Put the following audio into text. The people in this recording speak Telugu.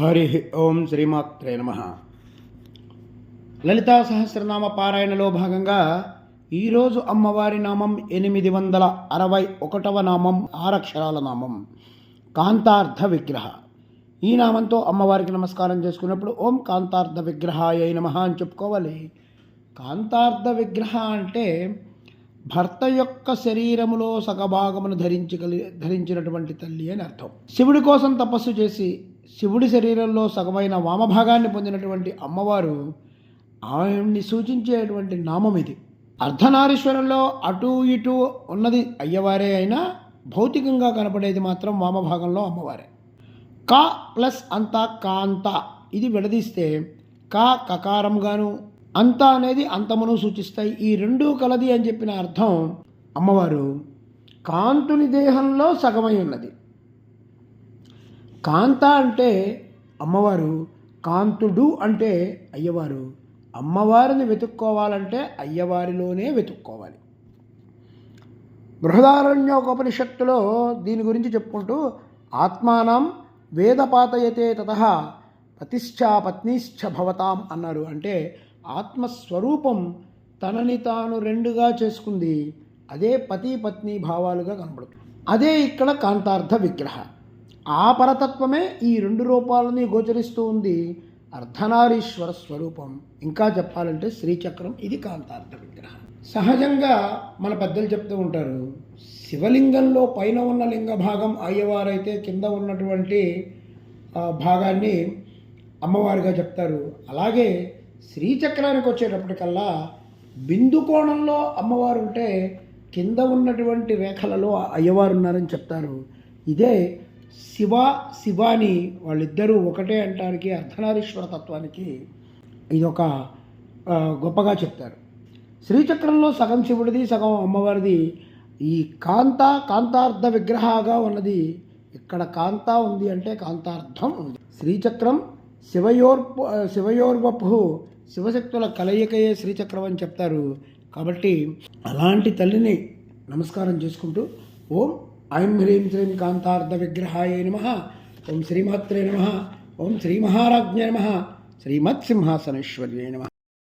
హరి ఓం శ్రీమాత్రే నమ. లలితా సహస్రనామ పారాయణలో భాగంగా ఈరోజు అమ్మవారి నామం ఎనిమిది వందల అరవై ఒకటవ నామం ఆరక్షరాల నామం కాంతార్థ విగ్రహ. ఈ నామంతో అమ్మవారికి నమస్కారం చేసుకున్నప్పుడు ఓం కాంతార్థ విగ్రహాయ నమ అని చెప్పుకోవాలి. కాంతార్థ విగ్రహ అంటే భర్త యొక్క శరీరములో సగభాగమును ధరించగలి ధరించినటువంటి తల్లి అని అర్థం. శివుడి కోసం తపస్సు చేసి శివుడి శరీరంలో సగమైన వామభాగాన్ని పొందినటువంటి అమ్మవారు ఆమెని సూచించేటువంటి నామం ఇది. అర్ధనారీశ్వరంలో అటు ఇటు ఉన్నది అయ్యవారే అయినా భౌతికంగా కనపడేది మాత్రం వామభాగంలో అమ్మవారే. కా ప్లస్ అంతా కాంత ఇది విడదీస్తే కా కకారంగాను అంత అనేది అంతమును సూచిస్తాయి. ఈ రెండూ కలది అని చెప్పిన అర్థం అమ్మవారు కాంతుని దేహంలో సగమై ఉన్నది. కాంత అంటే అమ్మవారు కాంతుడు అంటే అయ్యవారు. అమ్మవారిని వెతుక్కోవాలంటే అయ్యవారిలోనే వెతుక్కోవాలి. బృహదారణ్యోపనిషత్తులో దీని గురించి చెప్పుకుంటూ ఆత్మానం వేదపాతయతే తత పతిశ్చ పత్నిశ్చ భవతాం అన్నారు అంటే ఆత్మస్వరూపం తనని తాను రెండుగా చేసుకుంది. అదే పతి పత్ని భావాలుగా కనబడుతుంది అదే ఇక్కడ కాంతార్థ విగ్రహ. ఆ పరతత్వమే ఈ రెండు రూపాలని గోచరిస్తూ ఉంది. అర్ధనారీశ్వర స్వరూపం. ఇంకా చెప్పాలంటే శ్రీచక్రం ఇది కాంతార్థ విగ్రహం. సహజంగా మన పెద్దలు చెప్తూ ఉంటారు శివలింగంలో పైన ఉన్న లింగ భాగం అయ్యవారైతే కింద ఉన్నటువంటి భాగాన్ని అమ్మవారిగా చెప్తారు. అలాగే శ్రీచక్రానికి వచ్చేటప్పటికల్లా బిందు కోణంలో అమ్మవారు ఉంటే కింద ఉన్నటువంటి రేఖలలో అయ్యవారు ఉన్నారని చెప్తారు. ఇదే శివ శివాని వాళ్ళిద్దరూ ఒకటే అంటానికి అర్ధనారీశ్వర తత్వానికి ఇది ఒక గొప్పగా చెప్తారు. శ్రీచక్రంలో సగం శివుడిది సగం అమ్మవారిది. ఈ కాంత కాంతార్థ విగ్రహాగా ఉన్నది. ఇక్కడ కాంత ఉంది అంటే కాంతార్థం ఉంది. శ్రీచక్రం శివయోర్పు శివయోర్వపు శివశక్తుల కలయికయే శ్రీచక్రం అని చెప్తారు. కాబట్టి అలాంటి తల్లిని నమస్కారం చేసుకుంటూ ఓం ఐం హ్రీం శ్రీం కాంతార్థ విగ్రహాయ నమ ఓం శ్రీమాత్రే నమ ఓం శ్రీ మహారాజ్ఞ నమ శ్రీమత్సింహాసనేశ్వర్యే నమ